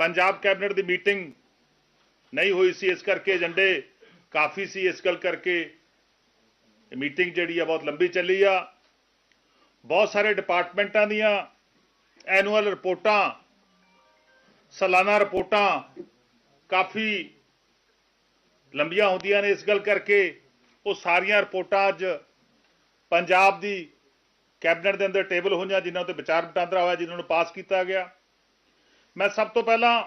Punjab cabinet ਦੀ meeting ਨਹੀਂ ਹੋਈ ਸੀ, ਇਸ ਕਰਕੇ ਏਜੰਡੇ ਕਾਫੀ ਸੀ ਇਸ ਗੱਲ ਕਰਕੇ। ਮੀਟਿੰਗ ਜਿਹੜੀ ਆ ਬਹੁਤ ਲੰਬੀ ਚੱਲੀ ਆ। ਬਹੁਤ ਸਾਰੇ ਡਿਪਾਰਟਮੈਂਟਾਂ ਦੀਆਂ ਐਨੂਅਲ ਰਿਪੋਰਟਾਂ, ਸਾਲਾਨਾ ਰਿਪੋਰਟਾਂ ਕਾਫੀ ਲੰਬੀਆਂ ਹੁੰਦੀਆਂ ਨੇ ਇਸ ਗੱਲ ਕਰਕੇ। ਉਹ ਸਾਰੀਆਂ ਰਿਪੋਰਟਾਂ ਅੱਜ ਪੰਜਾਬ ਦੀ ਕੈਬਨਿਟ ਦੇ ਅੰਦਰ ਟੇਬਲ ਹੋਈਆਂ, ਜਿਨ੍ਹਾਂ 'ਤੇ ਵਿਚਾਰ ਵਟਾਂਦਰਾ ਹੋਇਆ, ਜਿਨ੍ਹਾਂ ਨੂੰ ਪਾਸ ਕੀਤਾ ਗਿਆ। ਮੈਂ ਸਭ ਤੋਂ ਪਹਿਲਾਂ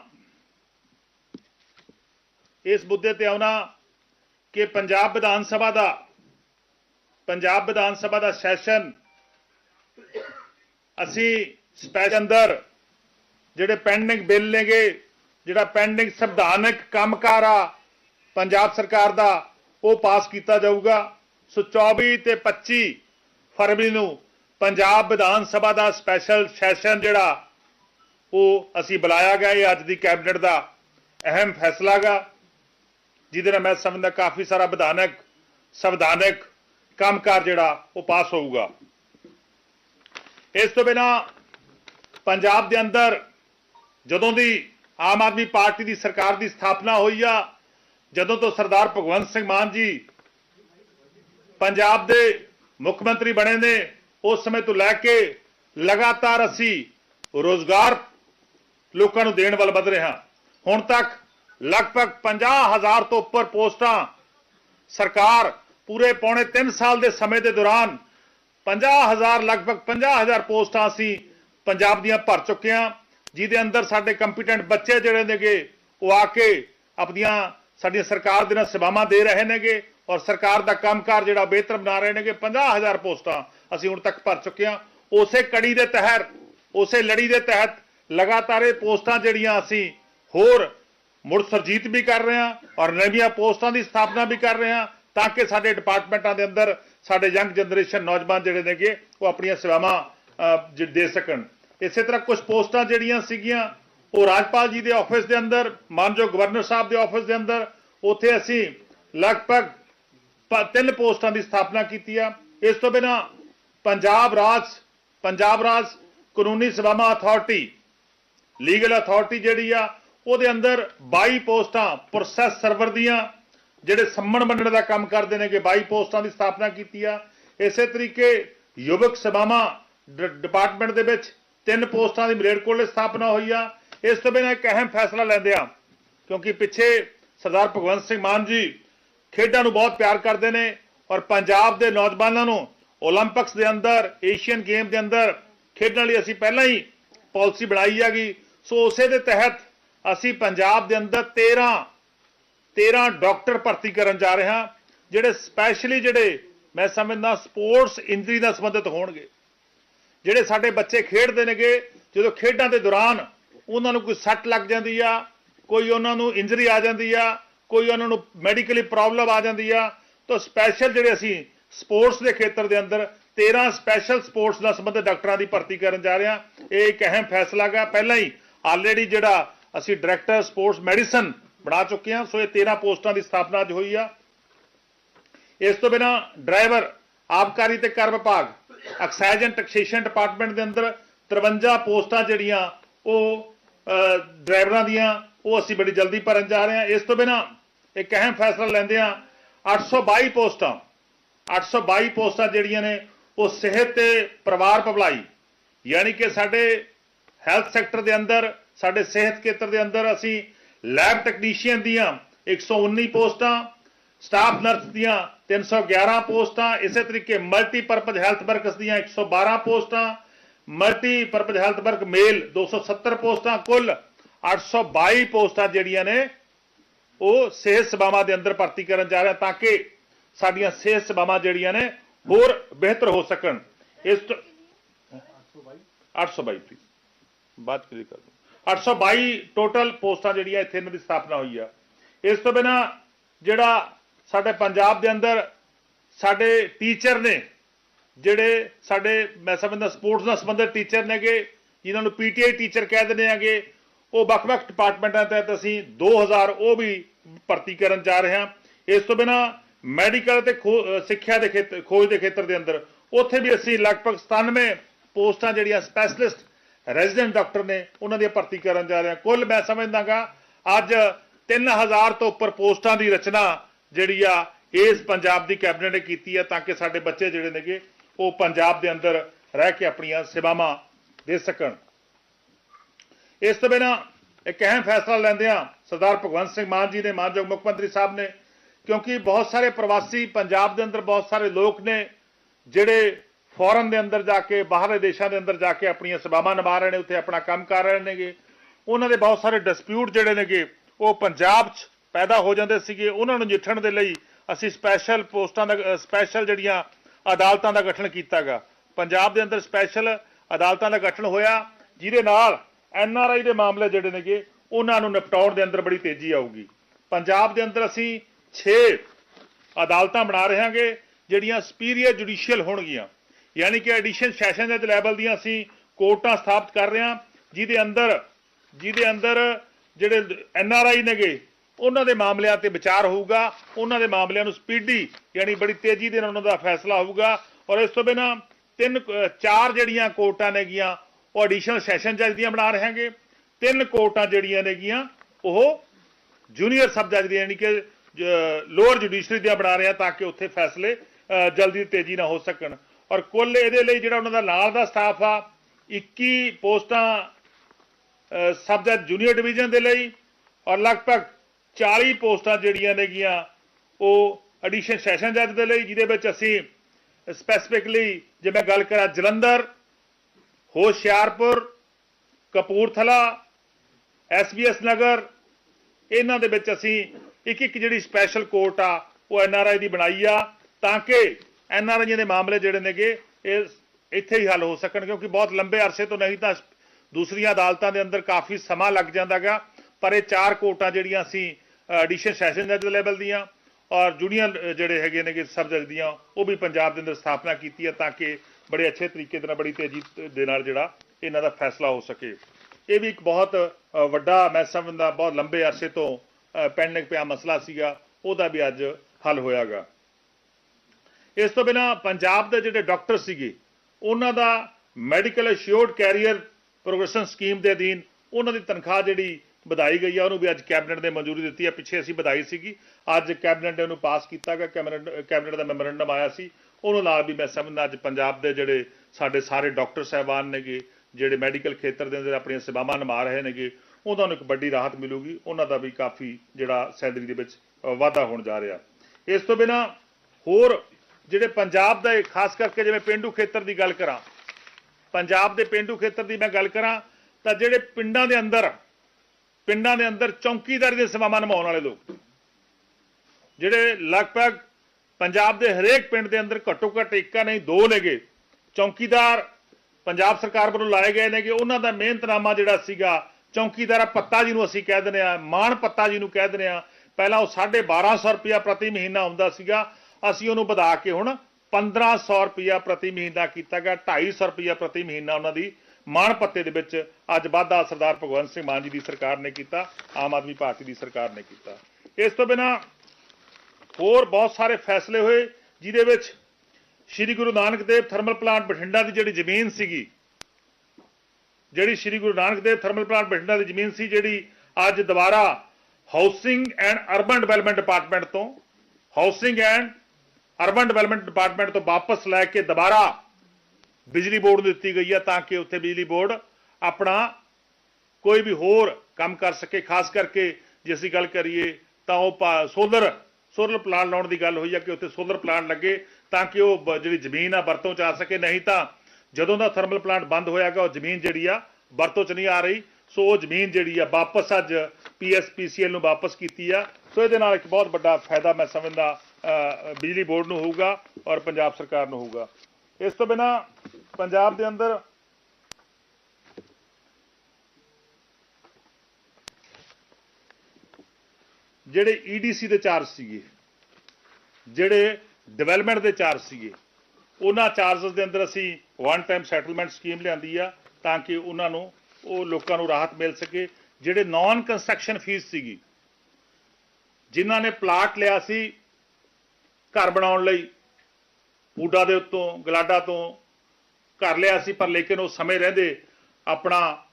ਇਸ ਮੁੱਦੇ ਤੇ ਆਉਣਾ ਕਿ ਪੰਜਾਬ ਵਿਧਾਨ ਸਭਾ ਦਾ, ਪੰਜਾਬ ਵਿਧਾਨ ਸਭਾ ਦਾ ਸੈਸ਼ਨ ਅਸੀਂ ਸਪੈਸ਼ਲ ਅੰਦਰ ਜਿਹੜੇ ਪੈਂਡਿੰਗ ਬਿੱਲ ਨੇਗੇ, ਜਿਹੜਾ ਪੈਂਡਿੰਗ ਸੰਵਿਧਾਨਕ ਕੰਮਕਾਰ ਆ ਪੰਜਾਬ ਸਰਕਾਰ ਦਾ, ਉਹ ਪਾਸ ਕੀਤਾ ਜਾਊਗਾ। ਸੋ 24 ਤੇ 25 ਫਰਵਰੀ ਨੂੰ ਪੰਜਾਬ ਵਿਧਾਨ ਸਭਾ ਦਾ ਸਪੈਸ਼ਲ ਸੈਸ਼ਨ ਜਿਹੜਾ ਉਹ ਅਸੀਂ ਬੁਲਾਇਆ ਗਿਆ ਇਹ ਅੱਜ ਦੀ ਕੈਬਨਿਟ ਦਾ ਅਹਿਮ ਫੈਸਲਾ ਗਾ, ਜਿਹਦੇ ਨਾਲ ਮੈਂ ਸਮਝਦਾ ਕਾਫੀ ਸਾਰਾ ਵਿਧਾਨਕ, ਸੰਵਿਧਾਨਕ ਕੰਮਕਾਰ ਜਿਹੜਾ ਉਹ ਪਾਸ ਹੋਊਗਾ। ਇਸ ਤੋਂ ਬਿਨਾ ਪੰਜਾਬ ਦੇ ਅੰਦਰ ਜਦੋਂ ਦੀ ਆਮ ਆਦਮੀ ਪਾਰਟੀ ਦੀ ਸਰਕਾਰ ਦੀ ਸਥਾਪਨਾ ਹੋਈ ਆ, ਜਦੋਂ ਤੋਂ ਸਰਦਾਰ ਭਗਵੰਤ ਸਿੰਘ ਮਾਨ ਜੀ ਪੰਜਾਬ ਦੇ ਮੁੱਖ ਮੰਤਰੀ ਬਣੇ ਨੇ, ਉਸ ਸਮੇਂ ਤੋਂ ਲੈ ਕੇ ਲਗਾਤਾਰ ਅਸੀਂ ਰੋਜ਼ਗਾਰ ਲੋਕਾਂ ਨੂੰ ਦੇਣ ਵੱਲ ਵੱਧ ਰਿਹਾ। ਹੁਣ ਤੱਕ ਲਗਭਗ 50000 ਤੋਂ ਉੱਪਰ ਪੋਸਟਾਂ ਸਰਕਾਰ ਪੂਰੇ ਪੌਣੇ 3 ਸਾਲ ਦੇ ਸਮੇਂ ਦੇ ਦੌਰਾਨ 50000 ਲਗਭਗ 50000 ਪੋਸਟਾਂ ਅਸੀਂ ਪੰਜਾਬ ਦੀਆਂ ਭਰ ਚੁੱਕੇ ਹਾਂ ਜਿਹਦੇ ਅੰਦਰ ਸਾਡੇ ਕੰਪੀਟੈਂਟ ਬੱਚੇ ਜਿਹੜੇ ਨੇਗੇ, ਉਹ ਆ ਕੇ ਆਪਣੀਆਂ ਸਾਡੀਆਂ ਸਰਕਾਰ ਦੇ ਨਾਲ ਸੇਵਾਵਾਂ ਦੇ ਰਹੇ ਨੇਗੇ ਔਰ ਸਰਕਾਰ ਦਾ ਕੰਮਕਾਰ ਜਿਹੜਾ ਬਿਹਤਰ ਬਣਾ ਰਹੇ ਨੇਗੇ। 50000 ਪੋਸਟਾਂ ਅਸੀਂ ਹੁਣ ਤੱਕ ਭਰ ਚੁੱਕੇ ਹਾਂ ਉਸੇ ਕੜੀ ਦੇ ਤਹਿਤ, ਉਸੇ ਲੜੀ ਦੇ ਤਹਿਤ ਲਗਾਤਾਰ ਇਹ ਪੋਸਟਾਂ ਜਿਹੜੀਆਂ ਅਸੀਂ ਹੋਰ ਮੁੜ ਸਰਜੀਤ ਵੀ ਕਰ ਰਹੇ ਹਾਂ ਔਰ ਨਵੀਆਂ ਪੋਸਟਾਂ ਦੀ ਸਥਾਪਨਾ ਵੀ ਕਰ ਰਹੇ ਹਾਂ ਤਾਂ ਕਿ ਸਾਡੇ ਡਿਪਾਰਟਮੈਂਟਾਂ ਦੇ ਅੰਦਰ ਸਾਡੇ ਯੰਗ ਜਨਰੇਸ਼ਨ ਨੌਜਵਾਨ ਜਿਹੜੇ ਨੇਗੇ ਉਹ ਆਪਣੀਆਂ ਸੇਵਾਵਾਂ ਜ- ਦੇ ਸਕਣ। ਇਸੇ ਤਰ੍ਹਾਂ ਕੁਝ ਪੋਸਟਾਂ ਜਿਹੜੀਆਂ ਸੀਗੀਆਂ, ਉਹ ਰਾਜਪਾਲ ਜੀ ਦੇ ਆਫਿਸ ਦੇ ਅੰਦਰ, ਮਾਨਯੋਗ ਗਵਰਨਰ ਸਾਹਿਬ ਦੇ ਆਫਿਸ ਦੇ ਅੰਦਰ, ਉੱਥੇ ਅਸੀਂ ਲਗਭਗ ਤਿੰਨ ਪੋਸਟਾਂ ਦੀ ਸਥਾਪਨਾ ਕੀਤੀ ਆ। ਇਸ ਤੋਂ ਬਿਨਾ ਪੰਜਾਬ ਰਾਜ ਪੰਜਾਬ ਰਾਜ ਕਾਨੂੰਨੀ ਸੇਵਾਵਾਂ ਅਥਾਰਟੀ ਲੀਗਲ ਅਥਾਰਟੀ ਜਿਹੜੀ ਆ, ਉਹਦੇ ਅੰਦਰ 22 ਪੋਸਟਾਂ ਪ੍ਰੋਸੈਸ ਸਰਵਰ ਦੀਆਂ, ਜਿਹੜੇ ਸੰਮਣ ਮੰਡਲ ਦਾ ਕੰਮ ਕਰਦੇ ਨੇ ਕਿ 22 ਪੋਸਟਾਂ ਦੀ ਸਥਾਪਨਾ ਕੀਤੀ ਆ। ਇਸੇ ਤਰੀਕੇ ਯੁਵਕ ਸਭਾਵਾਂ ਡਿਪਾਰਟਮੈਂਟ ਦੇ ਵਿੱਚ ਤਿੰਨ ਪੋਸਟਾਂ ਦੀ ਮਲੇਰਕੋਟਲੇ ਸਥਾਪਨਾ ਹੋਈ ਆ। ਇਸ ਤੋਂ ਬਿਨਾਂ ਇੱਕ ਅਹਿਮ ਫੈਸਲਾ ਲੈਂਦੇ ਆ, ਕਿਉਂਕਿ ਪਿੱਛੇ ਸਰਦਾਰ ਭਗਵੰਤ ਸਿੰਘ ਮਾਨ ਜੀ ਖੇਡਾਂ ਨੂੰ ਬਹੁਤ ਪਿਆਰ ਕਰਦੇ ਨੇ ਔਰ ਪੰਜਾਬ ਦੇ ਨੌਜਵਾਨਾਂ ਨੂੰ 올림픽ਸ ਦੇ ਅੰਦਰ ਏਸ਼ੀਅਨ ਗੇਮ ਦੇ ਅੰਦਰ ਖੇਡਣ ਲਈ ਅਸੀਂ ਪਹਿਲਾਂ ਹੀ ਪਾਲਿਸੀ ਬਣਾਈ ਹੈਗੀ। ਸੋ ਉਸੇ ਦੇ ਤਹਿਤ ਅਸੀਂ ਪੰਜਾਬ ਦੇ ਅੰਦਰ 13 13 ਡਾਕਟਰ ਭਰਤੀ ਕਰਨ ਜਾ ਰਹੇ ਹਾਂ, ਜਿਹੜੇ ਸਪੈਸ਼ਲੀ ਜਿਹੜੇ ਮੈਂ ਸਮਝਦਾ ਸਪੋਰਟਸ ਇੰਜਰੀ ਨਾਲ ਸੰਬੰਧਿਤ ਹੋਣਗੇ। ਜਿਹੜੇ ਸਾਡੇ ਬੱਚੇ ਖੇਡਦੇ ਨੇਗੇ, ਜਦੋਂ ਖੇਡਾਂ ਦੇ ਦੌਰਾਨ ਉਹਨਾਂ ਨੂੰ ਕੋਈ ਸੱਟ ਲੱਗ ਜਾਂਦੀ ਆ, ਕੋਈ ਉਹਨਾਂ ਨੂੰ ਇੰਜਰੀ ਆ ਜਾਂਦੀ ਆ, ਕੋਈ ਉਹਨਾਂ ਨੂੰ ਮੈਡੀਕਲੀ ਪ੍ਰੋਬਲਮ ਆ ਜਾਂਦੀ ਆ, ਤਾਂ ਸਪੈਸ਼ਲ ਜਿਹੜੇ ਅਸੀਂ ਸਪੋਰਟਸ ਦੇ ਖੇਤਰ ਦੇ ਅੰਦਰ 13 ਸਪੈਸ਼ਲ ਸਪੋਰਟਸ ਨਾਲ ਸੰਬੰਧਿਤ ਡਾਕਟਰਾਂ ਦੀ ਭਰਤੀ ਕਰਨ ਜਾ ਰਹੇ ਹਾਂ। ਇਹ ਇੱਕ ਅਹਿਮ ਫੈਸਲਾ ਗਾ ਪਹਿਲਾਂ ਹੀ ਆਲਰੇਡੀ ਜਿਹੜਾ ਅਸੀਂ ਡਾਇਰੈਕਟਰ ਸਪੋਰਟਸ ਮੈਡੀਸਨ ਬਣਾ ਚੁੱਕੇ ਹਾਂ, ਸੋ ਇਹ 13 ਪੋਸਟਾਂ ਦੀ ਸਥਾਪਨਾ ਅੱਜ ਹੋਈ ਆ। ਇਸ ਤੋਂ ਬਿਨਾ ਡਰਾਈਵਰ, ਆਬਕਾਰੀ ਤੇ ਕਰ ਵਿਭਾਗ ਐਕਸਾਈਜ਼ ਐਂਡ ਟੈਕਸੇਸ਼ਨ ਡਿਪਾਰਟਮੈਂਟ ਦੇ ਅੰਦਰ 53 ਪੋਸਟਾਂ ਜਿਹੜੀਆਂ ਉਹ ਡਰਾਈਵਰਾਂ ਦੀਆਂ, ਉਹ ਅਸੀਂ ਬੜੀ ਜਲਦੀ ਭਰਨ ਜਾ ਰਹੇ ਹਾਂ। ਇਸ ਤੋਂ ਬਿਨਾ ਇੱਕ ਅਹਿਮ ਫੈਸਲਾ ਲੈਂਦੇ ਹਾਂ 822 ਪੋਸਟਾਂ 822 ਪੋਸਟਾਂ ਜਿਹੜੀਆਂ ਨੇ ਉਹ ਸਿਹਤ ਤੇ ਪਰਿਵਾਰ ਭਲਾਈ, ਯਾਨੀ ਕਿ ਸਾਡੇ ਹੈਲਥ ਸੈਕਟਰ ਦੇ ਅੰਦਰ ਸਾਡੇ ਸਿਹਤ ਖੇਤਰ ਦੇ ਅੰਦਰ ਅਸੀਂ ਲੈਬ ਟੈਕਨੀਸ਼ੀਅਨ ਦੀਆਂ 119 ਪੋਸਟਾਂ ਸਟਾਫ ਨਰਸ ਦੀਆਂ 311 ਪੋਸਟਾਂ ਇਸੇ ਤਰੀਕੇ ਮਲਟੀਪਰਪਜ਼ ਹੈਲਥ ਵਰਕਰਸ ਦੀਆਂ 112 ਪੋਸਟਾਂ ਮਲਟੀਪਰਪਜ਼ ਹੈਲਥ ਵਰਕ ਮੇਲ 270 ਪੋਸਟਾਂ ਕੁੱਲ 822 ਪੋਸਟਾਂ ਜਿਹੜੀਆਂ ਨੇ ਉਹ ਸਿਹਤ ਸੇਵਾਵਾਂ ਦੇ ਅੰਦਰ ਭਰਤੀ ਕਰਨ ਜਾ ਰਿਹਾ ਤਾਂ ਕਿ ਸਾਡੀਆਂ ਸਿਹਤ ਸੇਵਾਵਾਂ ਜਿਹੜੀਆਂ ਨੇ ਹੋਰ ਬਿਹਤਰ ਹੋ ਸਕਣ। ਇਸ ਤੋਂ 822 ਪਲੀਜ਼ ਬਾਅਦ ਕਰੀ ਕਰ ਦੂੰ। 822 ਟੋਟਲ ਪੋਸਟਾਂ ਜਿਹੜੀਆਂ ਇੱਥੇ ਇਹਨਾਂ ਦੀ ਸਥਾਪਨਾ ਹੋਈ ਆ। ਇਸ ਤੋਂ ਬਿਨਾ ਜਿਹੜਾ ਸਾਡੇ ਪੰਜਾਬ ਦੇ ਅੰਦਰ ਸਾਡੇ ਟੀਚਰ ਨੇ, ਜਿਹੜੇ ਸਾਡੇ ਮੈਂ ਸਮਝਦਾ ਸਪੋਰਟਸ ਨਾਲ ਸੰਬੰਧਿਤ ਟੀਚਰ ਨੇਗੇ, ਜਿਨ੍ਹਾਂ ਨੂੰ ਪੀਟੀਆਈ ਟੀਚਰ ਕਹਿ ਦਿੰਦੇ ਆਗੇ, ਉਹ ਵੱਖ-ਵੱਖ ਡਿਪਾਰਟਮੈਂਟਾਂ ਤਹਿਤ ਅਸੀਂ 2000 ਉਹ ਵੀ ਭਰਤੀ ਕਰਨ ਜਾ ਰਹੇ ਹਾਂ। ਇਸ ਤੋਂ ਬਿਨਾ ਮੈਡੀਕਲ ਤੇ ਖੋ- ਸਿੱਖਿਆ ਦੇ ਖੇਤਰ ਖੋਜ ਦੇ ਖੇਤਰ ਦੇ ਅੰਦਰ, ਉੱਥੇ ਵੀ ਅਸੀਂ ਲਗਭਗ 97 ਪੋਸਟਾਂ ਜਿਹੜੀਆਂ ਸਪੈਸ਼ਲਿਸਟ ਰੈਜ਼ੀਡੈਂਟ ਡਾਕਟਰ ਨੇ ਉਹਨਾਂ ਦੀ ਭਰਤੀ ਕਰਨ ਜਾ ਰਿਹਾ। ਕੁੱਲ ਮੈਂ ਸਮਝਦਾਗਾ, ਅੱਜ 3000 ਤੋਂ ਉੱਪਰ ਪੋਸਟਾਂ ਦੀ ਰਚਨਾ ਜਿਹੜੀ ਆ, ਇਸ ਪੰਜਾਬ ਦੀ ਕੈਬਨਿਟ ਨੇ ਕੀਤੀ ਆ ਤਾਂ ਕਿ ਸਾਡੇ ਬੱਚੇ ਜਿਹੜੇ ਨੇਗੇ, ਉਹ ਪੰਜਾਬ ਦੇ ਅੰਦਰ ਰਹਿ ਕੇ ਆਪਣੀਆਂ ਸੇਵਾਵਾਂ ਦੇ ਸਕਣ। ਇਸ ਤੋਂ ਬਿਨਾਂ ਇੱਕ ਅਹਿਮ ਫੈਸਲਾ ਲੈਂਦੇ ਆ ਸਰਦਾਰ ਭਗਵੰਤ ਸਿੰਘ ਮਾਨ ਜੀ ਨੇ, ਮਾਨਯੋਗ ਮੁੱਖ ਮੰਤਰੀ ਸਾਹਿਬ ਨੇ, ਕਿਉਂਕਿ ਬਹੁਤ ਸਾਰੇ ਪ੍ਰਵਾਸੀ ਪੰਜਾਬ ਦੇ ਅੰਦਰ ਬਹੁਤ ਸਾਰੇ ਲੋਕ ਨੇ, ਜਿਹੜੇ ਫੋਰਨ ਦੇ ਅੰਦਰ ਜਾ ਕੇ, ਬਾਹਰਲੇ ਦੇਸ਼ਾਂ ਦੇ ਅੰਦਰ ਜਾ ਕੇ ਆਪਣੀਆਂ ਸੇਵਾਵਾਂ ਨਿਭਾ ਰਹੇ ਨੇ, ਉੱਥੇ ਆਪਣਾ ਕੰਮ ਕਰ ਰਹੇ ਨੇਗੇ। ਉਹਨਾਂ ਦੇ ਬਹੁਤ ਸਾਰੇ ਡਿਸਪਿਊਟ ਜਿਹੜੇ ਨੇਗੇ, ਉਹ ਪੰਜਾਬ 'ਚ ਪੈਦਾ ਹੋ ਜਾਂਦੇ ਸੀਗੇ। ਉਹਨਾਂ ਨੂੰ ਨਜਿੱਠਣ ਦੇ ਲਈ ਅਸੀਂ ਸਪੈਸ਼ਲ ਪੋਸਟਾਂ ਦਾ ਸਪੈਸ਼ਲ ਜਿਹੜੀਆਂ ਅਦਾਲਤਾਂ ਦਾ ਗਠਨ ਕੀਤਾਗਾ। ਪੰਜਾਬ ਦੇ ਅੰਦਰ ਸਪੈਸ਼ਲ ਅਦਾਲਤਾਂ ਦਾ ਗਠਨ ਹੋਇਆ, ਜਿਹਦੇ ਨਾਲ ਐਨ ਆਰ ਆਈ ਦੇ ਮਾਮਲੇ ਜਿਹੜੇ ਨੇਗੇ, ਉਹਨਾਂ ਨੂੰ ਨਿਪਟਾਉਣ ਦੇ ਅੰਦਰ ਬੜੀ ਤੇਜ਼ੀ ਆਊਗੀ। ਪੰਜਾਬ ਦੇ ਅੰਦਰ ਅਸੀਂ 6 ਅਦਾਲਤਾਂ ਬਣਾ ਰਹੇ ਹਾਂਗੇ ਜਿਹੜੀਆਂ ਸੁਪੀਰੀਅਰ ਜੁਡੀਸ਼ੀਅਲ ਹੋਣਗੀਆਂ। ਯਾਨੀ ਕਿ ਐਡੀਸ਼ਨ ਸੈਸ਼ਨ ਜੱਜ ਲੈਵਲ ਦੀਆਂ ਅਸੀਂ ਕੋਰਟਾਂ ਸਥਾਪਿਤ ਕਰ ਰਹੇ ਹਾਂ, ਜਿਹਦੇ ਅੰਦਰ ਜਿਹਦੇ ਅੰਦਰ ਜਿਹੜੇ ਐਨ ਆਰ ਆਈ ਨੇਗੇ, ਉਹਨਾਂ ਦੇ ਮਾਮਲਿਆਂ ਤੇ ਵਿਚਾਰ ਹੋਊਗਾ, ਉਹਨਾਂ ਦੇ ਮਾਮਲਿਆਂ ਨੂੰ ਸਪੀਡੀ ਯਾਨੀ ਬੜੀ ਤੇਜ਼ੀ ਦੇ ਨਾਲ ਉਹਨਾਂ ਦਾ ਫੈਸਲਾ ਹੋਊਗਾ, ਔਰ ਇਸ ਤੋਂ ਬਿਨਾਂ ਤਿੰਨ, ਚਾਰ ਜਿਹੜੀਆਂ ਕੋਰਟਾਂ ਨੇਗੀਆਂ, ਉਹ ਐਡੀਸ਼ਨਲ ਸੈਸ਼ਨ ਜੱਜ ਦੀਆਂ ਬਣਾ ਰਹੇ ਹਾਂਗੇ। ਤਿੰਨ ਕੋਰਟਾਂ ਜਿਹੜੀਆਂ ਨੇਗੀਆਂ, ਉਹ ਜੂਨੀਅਰ ਸਬ ਜੱਜ ਦੀਆਂ, ਯਾਨੀ ਕਿ ਲੋਅਰ ਜੁਡੀਸ਼ਰੀ ਦੀਆਂ ਬਣਾ ਰਹੇ ਆ, ਤਾਂ ਕਿ ਉੱਥੇ ਫੈਸਲੇ ਜਲਦੀ ਤੇਜ਼ੀ ਨਾਲ ਹੋ ਸਕਣ। ਔਰ ਕੁੱਲ ਇਹਦੇ ਲਈ ਜਿਹੜਾ ਉਹਨਾਂ ਦਾ ਨਾਲ ਦਾ ਸਟਾਫ ਆ 21 ਪੋਸਟਾਂ ਸਬ ਜੱਜ ਜੂਨੀਅਰ ਡਿਵੀਜ਼ਨ ਦੇ ਲਈ ਔਰ ਲਗਭਗ 40 ਪੋਸਟਾਂ ਜਿਹੜੀਆਂ ਨੇਗੀਆਂ, ਉਹ ਐਡੀਸ਼ਨ ਸੈਸ਼ਨ ਜੱਜ ਦੇ ਲਈ, ਜਿਹਦੇ ਵਿੱਚ ਅਸੀਂ ਸਪੈਸੀਫਿਕਲੀ ਜੇ ਮੈਂ ਗੱਲ ਕਰਾਂ ਜਲੰਧਰ, ਹੋਸ਼ਿਆਰਪੁਰ, ਕਪੂਰਥਲਾ ਐਸਬੀਐਸ ਨਗਰ, ਇਹਨਾਂ ਦੇ ਵਿੱਚ ਅਸੀਂ ਇੱਕ ਇੱਕ ਜਿਹੜੀ ਸਪੈਸ਼ਲ ਕੋਰਟ ਆ, ਉਹ ਐਨਆਰਆਈ ਦੀ ਬਣਾਈ ਆ, ਤਾਂ ਕਿ ਐਨਆਰਆਈ ਦੇ ਮਾਮਲੇ ਜਿਹੜੇ ਨੇਗੇ, ਇਹ ਇੱਥੇ ਹੀ ਹੱਲ ਹੋ ਸਕਣ, ਕਿਉਂਕਿ ਬਹੁਤ ਲੰਬੇ ਅਰਸੇ ਤੋਂ ਨਹੀਂ ਤਾਂ ਦੂਸਰੀਆਂ ਅਦਾਲਤਾਂ ਦੇ ਅੰਦਰ ਕਾਫੀ ਸਮਾਂ ਲੱਗ ਜਾਂਦਾਗਾ ਪਰ ਇਹ ਚਾਰ ਕੋਰਟਾਂ ਜਿਹੜੀਆਂ ਅਸੀਂ ਐਡੀਸ਼ਨ ਸੈਸ਼ਨ ਜੱਜ ਲੈਵਲ ਦੀਆਂ ਔਰ ਜੂਨੀਅਰ ਜਿਹੜੇ ਹੈਗੇ ਨੇਗੇ ਸਬ ਜੱਜ ਦੀਆਂ, ਉਹ ਵੀ ਪੰਜਾਬ ਦੇ ਅੰਦਰ ਸਥਾਪਨਾ ਕੀਤੀ ਹੈ ਤਾਂ ਕਿ ਬੜੇ ਅੱਛੇ ਤਰੀਕੇ ਦੇ ਨਾਲ, ਬੜੀ ਤੇਜ਼ੀ ਦੇ ਨਾਲ ਜਿਹੜਾ ਇਹਨਾਂ ਦਾ ਫੈਸਲਾ ਹੋ ਸਕੇ। ਇਹ ਵੀ ਇੱਕ ਬਹੁਤ ਵੱਡਾ ਮੈਂ ਸਮਝਦਾ ਬਹੁਤ ਲੰਬੇ ਅਰਸੇ ਤੋਂ ਪੈਂਡਿੰਗ ਪਿਆ ਮਸਲਾ ਸੀਗਾ, ਉਹਦਾ ਵੀ ਅੱਜ ਹੱਲ ਹੋਇਆਗਾ। ਇਸ ਤੋਂ ਬਿਨਾ ਪੰਜਾਬ ਦੇ ਜਿਹੜੇ ਡਾਕਟਰ ਸੀਗੇ, ਉਹਨਾਂ ਦਾ medical assured career progression scheme ਦੇ ਅਧੀਨ ਉਹਨਾਂ ਦੀ ਤਨਖਾਹ ਜਿਹੜੀ ਵਧਾਈ ਗਈ ਆ, ਉਹਨੂੰ ਵੀ ਅੱਜ ਕੈਬਨਿਟ ਨੇ ਮਨਜ਼ੂਰੀ ਦਿੱਤੀ ਆ। ਪਿੱਛੇ ਅਸੀਂ ਵਧਾਈ ਸੀਗੀ। ਅੱਜ ਕੈਬਨਿਟ ਨੇ ਉਹਨੂੰ ਪਾਸ ਕੀਤਾਗਾ ਕੈਬਨਿਟ ਕੈਬਨਿਟ ਦਾ ਮੈਮੋਰੈਂਡਮ ਆਇਆ ਸੀ। ਉਹਨੂੰ ਨਾਲ ਵੀ ਮੈਂ ਸਮਝਦਾ ਅੱਜ ਪੰਜਾਬ ਦੇ ਜਿਹੜੇ ਸਾਡੇ ਸਾਰੇ ਡਾਕਟਰ ਸਹਿਬਾਨ ਨੇਗੇ, ਜਿਹੜੇ ਮੈਡੀਕਲ ਖੇਤਰ ਦੇ ਅੰਦਰ ਆਪਣੀਆਂ ਸੇਵਾਵਾਂ ਨਿਭਾ ਰਹੇ ਨੇਗੇ, ਉਹਨਾਂ ਨੂੰ ਇੱਕ ਵੱਡੀ ਰਾਹਤ ਮਿਲੂਗੀ। ਉਹਨਾਂ ਦਾ ਵੀ ਕਾਫੀ ਜਿਹੜਾ ਸੈਲਰੀ ਦੇ ਵਿੱਚ ਵਾਧਾ ਹੋਣ ਜਾ ਰਿਹਾ। ਇਸ ਤੋਂ ਬਿਨਾ ਹੋਰ ਜਿਹੜੇ ਪੰਜਾਬ ਦਾ ਖਾਸ ਕਰਕੇ ਜਿਵੇਂ ਪਿੰਡੂ ਖੇਤਰ ਦੀ ਗੱਲ ਕਰਾਂ, ਪੰਜਾਬ ਦੇ ਪਿੰਡੂ ਖੇਤਰ ਦੀ ਮੈਂ ਗੱਲ ਕਰਾਂ, ਤਾਂ ਜਿਹੜੇ ਪਿੰਡਾਂ ਦੇ ਅੰਦਰ, ਪਿੰਡਾਂ ਦੇ ਅੰਦਰ ਚੌਕੀਦਾਰੀ ਦੇ ਸੇਵਾਵਾਂ ਨਿਭਾਉਣ ਵਾਲੇ ਲੋਕ, ਜਿਹੜੇ ਲਗਭਗ ਪੰਜਾਬ ਦੇ ਹਰੇਕ ਪਿੰਡ ਦੇ ਅੰਦਰ ਘੱਟੋ ਘੱਟ ਇੱਕਾ ਨਹੀਂ ਦੋ ਨੇਗੇ, ਚੌਕੀਦਾਰ ਪੰਜਾਬ ਸਰਕਾਰ ਵੱਲੋਂ ਲਾਏ ਗਏ ਨੇ ਕਿ ਉਹਨਾਂ ਦਾ ਮਿਹਨਤਨਾਮਾ ਜਿਹੜਾ ਸੀਗਾ, ਚੌਕੀਦਾਰਾ ਪੱਤਾ ਜੀ ਨੂੰ ਅਸੀਂ ਕਹਿ ਦਿੰਦੇ ਆ ਮਾਣ ਪੱਤਾ ਜੀ ਨੂੰ ਕਹਿ ਦਿੰਦੇ ਆ ਪਹਿਲਾਂ ਉਹ 1250 ਰੁਪਇਆ ਪ੍ਰਤੀ ਮਹੀਨਾ ਹੁੰਦਾ ਸੀਗਾ ਅਸੀਂ ਉਹਨੂੰ ਵਧਾ ਕੇ ਹੁਣ 1500 ਰੁਪਇਆ ਪ੍ਰਤੀ ਮਹੀਨਾ ਕੀਤਾ ਗਿਆ 250 ਰੁਪਇਆ ਪ੍ਰਤੀ ਮਹੀਨਾ ਉਹਨਾਂ ਦੀ ਮਾਣ ਪੱਤੇ ਦੇ ਵਿੱਚ ਅੱਜ ਵਾਧਾ ਸਰਦਾਰ ਭਗਵੰਤ ਸਿੰਘ ਮਾਨ ਜੀ ਦੀ ਸਰਕਾਰ ਨੇ ਕੀਤਾ, ਆਮ ਆਦਮੀ ਪਾਰਟੀ ਦੀ ਸਰਕਾਰ ਨੇ ਕੀਤਾ। ਇਸ ਤੋਂ ਬਿਨਾ ਹੋਰ ਬਹੁਤ ਸਾਰੇ ਫੈਸਲੇ ਹੋਏ, ਜਿਹਦੇ ਵਿੱਚ ਸ਼੍ਰੀ ਗੁਰੂ ਨਾਨਕ ਦੇਵ ਥਰਮਲ ਪਲਾਂਟ ਬਠਿੰਡਾ ਦੀ ਜਿਹੜੀ ਜ਼ਮੀਨ ਸੀਗੀ, ਜਿਹੜੀ ਸ਼੍ਰੀ ਗੁਰੂ ਨਾਨਕ ਦੇਵ ਥਰਮਲ ਪਲਾਂਟ ਬਠਿੰਡਾ ਦੀ ਜ਼ਮੀਨ ਸੀ, ਜਿਹੜੀ ਅੱਜ ਦੁਬਾਰਾ housing and urban development department ਤੋਂ housing and urban development department ਤੋਂ ਵਾਪਸ ਲੈ ਕੇ ਦੁਬਾਰਾ ਬਿਜਲੀ ਬੋਰਡ ਨੂੰ ਦਿੱਤੀ ਗਈ ਹੈ ਤਾਂ ਕਿ ਉੱਥੇ ਬਿਜਲੀ ਬੋਰਡ ਆਪਣਾ ਕੋਈ ਵੀ ਹੋਰ ਕੰਮ ਕਰ ਸਕੇ। ਖਾਸ ਕਰਕੇ ਜੇ ਅਸੀਂ ਗੱਲ ਕਰੀਏ ਤਾਂ ਉਹ ਸੋਲਰ ਸੋਲਰ ਪਲਾਂਟ ਲਾਉਣ ਦੀ ਗੱਲ ਹੋਈ ਹੈ ਕਿ ਉੱਥੇ ਸੋਲਰ ਪਲਾਂਟ ਲੱਗੇ ਤਾਂ ਕਿ ਉਹ ਬ- ਜਿਹੜੀ ਜ਼ਮੀਨ ਆ ਵਰਤੋਂ ਚ ਆ ਸਕੇ। ਨਹੀਂ ਤਾਂ ਜਦੋਂ ਦਾ ਥਰਮਲ ਪਲਾਂਟ ਬੰਦ ਹੋਇਆਗਾ ਉਹ ਜ਼ਮੀਨ ਜਿਹੜੀ ਆ ਵਰਤੋਂ ਚ ਨਹੀਂ ਆ ਰਹੀ। ਸੋ ਉਹ ਜ਼ਮੀਨ ਜਿਹੜੀ ਆ ਵਾਪਸ ਅੱਜ ਪੀਐਸਪੀਸੀਐਲ ਨੂੰ ਵਾਪਸ ਕੀਤੀ ਆ। ਸੋ ਇਹਦੇ ਨਾਲ ਇੱਕ ਬਹੁਤ ਵੱਡਾ ਫਾਇਦਾ ਮੈਂ ਸਮਝਦਾ ਬਿਜਲੀ ਬੋਰਡ ਨੂੰ ਹੋਊਗਾ ਔਰ ਪੰਜਾਬ ਸਰਕਾਰ ਨੂੰ ਹੋਊਗਾ। ਇਸ ਤੋਂ ਬਿਨਾ ਪੰਜਾਬ ਦੇ ਅੰਦਰ ਜਿਹੜੇ ਈਡੀਸੀ ਦੇ ਚਾਰਜ ਸੀਗੇ, ਜਿਹੜੇ ਡਿਵੈਲਪਮੈਂਟ ਦੇ ਚਾਰਜ ਸੀਗੇ, ਉਹਨਾਂ ਚਾਰजेस ਦੇ ਅੰਦਰ ਅਸੀਂ ਵਨ ਟਾਈਮ ਸੈਟਲਮੈਂਟ ਸਕੀਮ ਲਿਆਂਦੀ ਆ ਤਾਂ ਕਿ ਉਹਨਾਂ ਨੂੰ, ਉਹ ਲੋਕਾਂ ਨੂੰ ਰਾਹਤ ਮਿਲ ਸਕੇ। ਜਿਹੜੇ ਨਾਨ ਕੰਸਟਰਕਸ਼ਨ ਫੀਸ ਸੀਗੀ, ਜਿਨ੍ਹਾਂ ਨੇ ਪਲਾਟ ਲਿਆ ਸੀ ਘਰ ਬਣਾਉਣ ਲਈ ਊਡਾ ਦੇ ਉੱਤੋਂ, ਗਲਾਡਾ ਤੋਂ ਘਰ ਲਿਆ ਸੀ, ਪਰ ਲੇਕਿਨ ਉਹ ਸਮੇਂ ਰਹਿੰਦੇ ਆਪਣਾ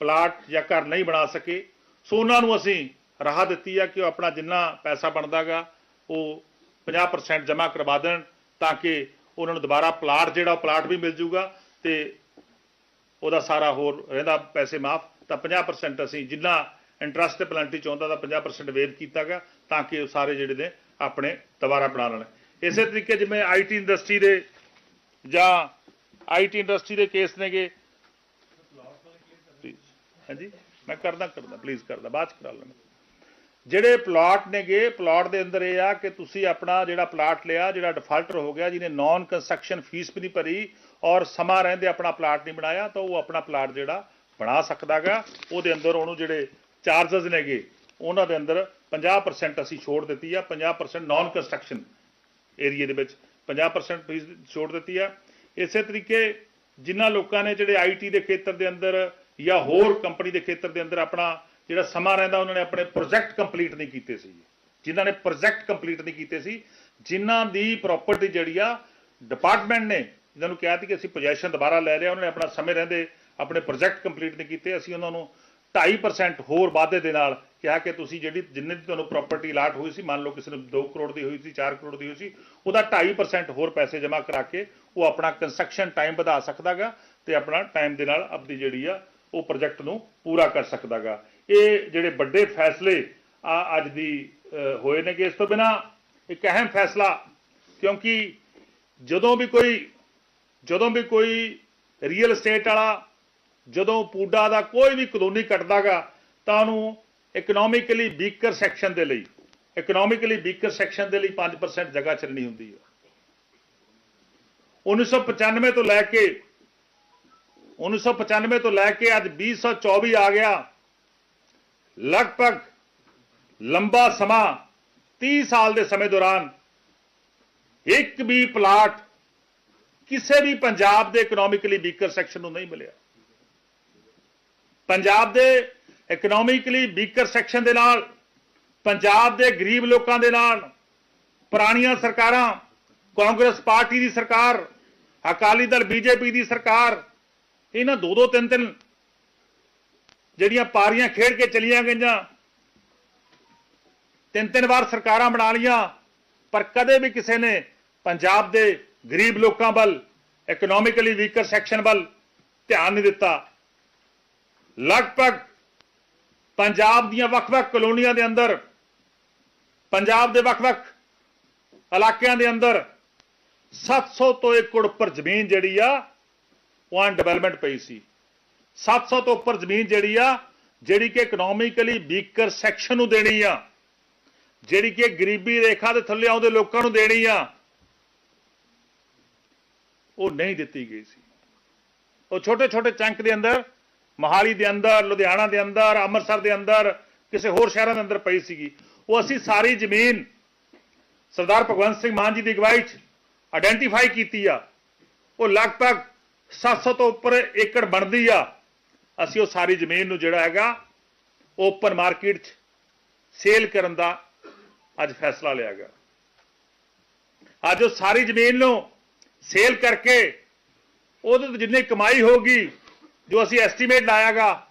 ਪਲਾਟ ਜਾਂ ਘਰ ਨਹੀਂ ਬਣਾ ਸਕੇ। ਸੋ ਉਹਨਾਂ ਨੂੰ ਅਸੀਂ ਰਾਹ ਦਿੱਤੀ ਆ ਕਿ ਉਹ ਆਪਣਾ ਜਿੰਨਾ ਪੈਸਾ ਬਣਦਾਗਾ, ਉਹ 50% ਜਮ੍ਹਾਂ ਕਰਵਾ ਦੇਣ ਤਾਂ ਕਿ ਉਹਨਾਂ ਨੂੰ ਦੁਬਾਰਾ ਪਲਾਟ, ਜਿਹੜਾ ਉਹ ਪਲਾਟ ਵੀ ਮਿਲ ਜੂਗਾ ਤੇ ਉਹਦਾ ਸਾਰਾ ਹੋਰ ਰਹਿੰਦਾ ਪੈਸੇ ਮਾਫ। ਤਾਂ 50% ਅਸੀਂ ਜਿੰਨਾ ਇੰਟਰਸਟ ਤੇ ਪੈਨਲਟੀ ਚਾਹੁੰਦਾ ਤਾਂ 50% ਵੇਵ ਕੀਤਾ ਕੀਤਾਗਾ ਤਾਂ ਕਿ ਉਹ ਸਾਰੇ ਜਿਹੜੇ ਨੇ ਆਪਣੇ ਦੁਬਾਰਾ ਬਣਾ ਲੈਣ। ਇਸੇ ਤਰੀਕੇ ਜਿਵੇਂ ਆਈਟੀ ਇੰਡਸਟਰੀ ਦੇ ਜਾਂ ਆਈਟੀ ਇੰਡਸਟਰੀ ਦੇ ਕੇਸ ਨੇਗੇ। ਹਾਂਜੀ? ਮੈਂ ਕਰਦਾ ਕਰਦਾ ਪਲੀਜ਼ ਕਰਦਾ, ਬਾਅਦ ਚ ਕਰਾ ਲੈਣਾ ਜਿਹੜੇ ਪਲਾਟ ਨੇਗੇ ਪਲਾਟ ਦੇ ਅੰਦਰ ਇਹ ਆ ਕਿ ਤੁਸੀਂ ਆਪਣਾ ਜਿਹੜਾ ਪਲਾਟ ਲਿਆ, ਜਿਹੜਾ ਡਿਫਾਲਟਰ ਹੋ ਗਿਆ, ਜਿਹਨੇ ਨਾਨ ਕੰਸਟਰਕਸ਼ਨ ਫੀਸ ਵੀ ਨਹੀਂ ਭਰੀ ਔਰ ਸਮਾਂ ਰਹਿੰਦੇ ਆਪਣਾ ਪਲਾਟ ਨਹੀਂ ਬਣਾਇਆ, ਤਾਂ ਉਹ ਆਪਣਾ ਪਲਾਟ ਜਿਹੜਾ ਬਣਾ ਸਕਦਾਗਾ। ਉਹਦੇ ਅੰਦਰ ਉਹਨੂੰ ਜਿਹੜੇ ਚਾਰजेस ਨੇਗੇ, ਉਹਨਾਂ ਦੇ ਅੰਦਰ 50% ਅਸੀਂ ਛੋੜ ਦਿੱਤੀ ਆ 50% ਨਾਨ ਕੰਸਟਰਕਸ਼ਨ ਏਰੀਆ ਦੇ ਵਿੱਚ 50% ਫੀਸ ਛੋੜ ਦਿੱਤੀ ਆ। ਇਸੇ ਤਰੀਕੇ ਜਿਨ੍ਹਾਂ ਲੋਕਾਂ ਨੇ ਜਿਹੜੇ ਆਈਟੀ ਦੇ ਖੇਤਰ ਦੇ ਅੰਦਰ ਜਾਂ ਹੋਰ ਕੰਪਨੀ ਦੇ ਖੇਤਰ ਦੇ ਅੰਦਰ ਆਪਣਾ ਜਿਹੜਾ ਸਮਾਂ ਰਹਿੰਦਾ, ਉਹਨਾਂ ਨੇ ਆਪਣੇ ਪ੍ਰੋਜੈਕਟ ਕੰਪਲੀਟ ਨਹੀਂ ਕੀਤੇ ਸੀ। ਜਿਨ੍ਹਾਂ ਨੇ ਪ੍ਰੋਜੈਕਟ ਕੰਪਲੀਟ ਨਹੀਂ ਕੀਤੇ ਸੀ, ਜਿਨ੍ਹਾਂ ਦੀ ਪ੍ਰਾਪਰਟੀ ਜਿਹੜੀ ਆ ਡਿਪਾਰਟਮੈਂਟ ਨੇ ਜਿਨ੍ਹਾਂ ਨੂੰ ਕਿਹਾ ਸੀ ਕਿ ਅਸੀਂ ਪੋਜੀਸ਼ਨ ਦੁਬਾਰਾ ਲੈ ਲਿਆ, ਉਹਨਾਂ ਨੇ ਆਪਣਾ ਸਮੇਂ ਰਹਿੰਦੇ ਆਪਣੇ ਪ੍ਰੋਜੈਕਟ ਕੰਪਲੀਟ ਨਹੀਂ ਕੀਤੇ, ਅਸੀਂ ਉਹਨਾਂ ਨੂੰ 2.5% ਹੋਰ ਵਾਧੇ ਦੇ ਨਾਲ ਕਿਹਾ ਕਿ ਤੁਸੀਂ ਜਿਹੜੀ ਜਿੰਨੇ ਦੀ ਤੁਹਾਨੂੰ ਪ੍ਰਾਪਰਟੀ ਅਲਾਟ ਹੋਈ ਸੀ, ਮੰਨ ਲਓ ਕਿਸੇ ਨੂੰ 2 ਕਰੋੜ ਦੀ ਹੋਈ ਸੀ 4 ਕਰੋੜ ਦੀ ਹੋਈ ਸੀ, ਉਹਦਾ 2.5% ਹੋਰ ਪੈਸੇ ਜਮ੍ਹਾਂ ਕਰਾ ਕੇ ਉਹ ਆਪਣਾ ਕੰਸਟਰਕਸ਼ਨ ਟਾਈਮ ਵਧਾ ਸਕਦਾਗਾ ਤੇ ਆਪਣਾ ਟਾਈਮ ਦੇ ਨਾਲ ਆਪਣੀ ਜਿਹੜੀ ਆ, ਉਹ ਪ੍ਰੋਜੈਕਟ ਨੂੰ ਪੂਰਾ ਕਰ ਸਕਦਾਗਾ। ਇਹ ਜਿਹੜੇ ਵੱਡੇ ਫੈਸਲੇ ਆ ਅੱਜ ਦੀ ਹੋਏ ਨੇ ਕਿ ਇਸ ਤੋਂ ਬਿਨਾ ਇੱਕ ਅਹਿਮ ਫੈਸਲਾ, ਕਿਉਂਕਿ ਜਦੋਂ ਵੀ ਕੋਈ, ਜਦੋਂ ਵੀ ਕੋਈ ਰੀਅਲ ਏਸਟੇਟ ਵਾਲਾ ਜਦੋਂ ਪੂਡਾ ਦਾ ਕੋਈ ਵੀ ਕਲੋਨੀ ਕੱਟਦਾਗਾ ਤਾਂ ਉਹਨੂੰ ਇਕਨੋਮਿਕਲੀ ਵੀਕਰ ਸੈਕਸ਼ਨ ਦੇ ਲਈ ਇਕਨੋਮਿਕਲੀ ਵੀਕਰ ਸੈਕਸ਼ਨ ਦੇ ਲਈ 5% ਜਗ੍ਹਾ ਚੱਲਣੀ ਹੁੰਦੀ ਹੈ 1995 ਤੋਂ ਲੈ ਕੇ 1995 ਤੋਂ ਲੈ ਕੇ ਅੱਜ 2024 ਆ ਗਿਆ। ਲਗਭਗ ਲੰਬਾ ਸਮਾਂ 30 ਸਾਲ ਦੇ ਸਮੇਂ ਦੌਰਾਨ ਇੱਕ ਵੀ ਪਲਾਟ ਕਿਸੇ ਵੀ ਪੰਜਾਬ ਦੇ ਇਕਨੋਮਿਕਲੀ ਵੀਕਰ ਸੈਕਸ਼ਨ ਨੂੰ ਨਹੀਂ ਮਿਲਿਆ। ਪੰਜਾਬ ਦੇ ਇਕਨੋਮਿਕਲੀ ਵੀਕਰ ਸੈਕਸ਼ਨ ਦੇ ਨਾਲ, ਪੰਜਾਬ ਦੇ ਗਰੀਬ ਲੋਕਾਂ ਦੇ ਨਾਲ, ਪੁਰਾਣੀਆਂ ਸਰਕਾਰਾਂ, ਕਾਂਗਰਸ ਪਾਰਟੀ ਦੀ ਸਰਕਾਰ, ਅਕਾਲੀ ਦਲ ਬੀਜੇਪੀ ਦੀ ਸਰਕਾਰ, ਇਹਨਾਂ ਦੋ ਦੋ ਤਿੰਨ ਤਿੰਨ ਜਿਹੜੀਆਂ ਪਾਰੀਆਂ ਖੇਡ ਕੇ ਚਲੀਆਂ ਗਈਆਂ ਤਿੰਨ ਤਿੰਨ ਵਾਰ ਸਰਕਾਰਾਂ ਬਣਾ ਲੀਆਂ ਪਰ ਕਦੇ ਵੀ ਕਿਸੇ ਨੇ ਪੰਜਾਬ ਦੇ ਗਰੀਬ ਲੋਕਾਂ ਵੱਲ ਇਕਨੋਮਿਕਲੀ ਵੀਕਰ ਸੈਕਸ਼ਨ ਵੱਲ ਧਿਆਨ ਨਹੀਂ ਦਿੱਤਾ। ਲਗਭਗ ਪੰਜਾਬ ਦੀਆਂ ਵੱਖ-ਵੱਖ ਕਲੋਨੀਆਂ ਦੇ ਅੰਦਰ, ਪੰਜਾਬ ਦੇ ਵੱਖ-ਵੱਖ ਇਲਾਕਿਆਂ ਦੇ ਅੰਦਰ 700 ਤੋਂ ਏਕੜ ਉੱਪਰ ਜ਼ਮੀਨ ਜਿਹੜੀ ਆ, ਉਹ ਅਨ ਡਿਵੈਲਪਮੈਂਟ ਪਈ ਸੀ। 700 ਤੋਂ ਉੱਪਰ ਜ਼ਮੀਨ ਜਿਹੜੀ ਆ, ਜਿਹੜੀ ਕਿ ਇਕਨੋਮਿਕਲੀ ਵੀਕਰ ਸੈਕਸ਼ਨ ਨੂੰ ਦੇਣੀ ਆ, ਜਿਹੜੀ ਕਿ ਗਰੀਬੀ ਰੇਖਾ ਦੇ ਥੱਲੇ ਆਉਂਦੇ ਲੋਕਾਂ ਨੂੰ ਦੇਣੀ ਆ, ਉਹ ਨਹੀਂ ਦਿੱਤੀ ਗਈ ਸੀ। ਉਹ ਛੋਟੇ ਛੋਟੇ ਚੰਕ ਦੇ ਅੰਦਰ ਮੋਹਾਲੀ ਦੇ ਅੰਦਰ, ਲੁਧਿਆਣਾ ਦੇ ਅੰਦਰ, ਅੰਮ੍ਰਿਤਸਰ ਦੇ ਅੰਦਰ, ਕਿਸੇ ਹੋਰ ਸ਼ਹਿਰਾਂ ਦੇ ਅੰਦਰ ਪਈ ਸੀਗੀ। ਉਹ ਅਸੀਂ ਸਾਰੀ ਜ਼ਮੀਨ ਸਰਦਾਰ ਭਗਵੰਤ ਸਿੰਘ ਮਾਨ ਜੀ ਦੀ ਅਗਵਾਈ 'ਚ ਆਇਡੈਂਟੀਫਾਈ ਕੀਤੀ ਆ। ਉਹ ਲਗਭਗ 700 ਤੋਂ ਉੱਪਰ ਏਕੜ ਬਣਦੀ ਆ। ਅਸੀਂ ਉਹ ਸਾਰੀ ਜ਼ਮੀਨ ਨੂੰ ਜਿਹੜਾ ਹੈਗਾ ਓਪਨ ਮਾਰਕੀਟ 'ਚ ਸੇਲ ਕਰਨ ਦਾ ਅੱਜ ਫੈਸਲਾ ਲਿਆ ਗਿਆ। ਅੱਜ ਉਹ ਸਾਰੀ ਜ਼ਮੀਨ ਨੂੰ ਸੇਲ ਕਰਕੇ ਉਹਦੇ ਤੋਂ ਜਿੰਨੀ ਕਮਾਈ ਹੋਗੀ ਜੋ ਅਸੀਂ ਐਸਟੀਮੇਟ ਲਾਇਆਗਾ,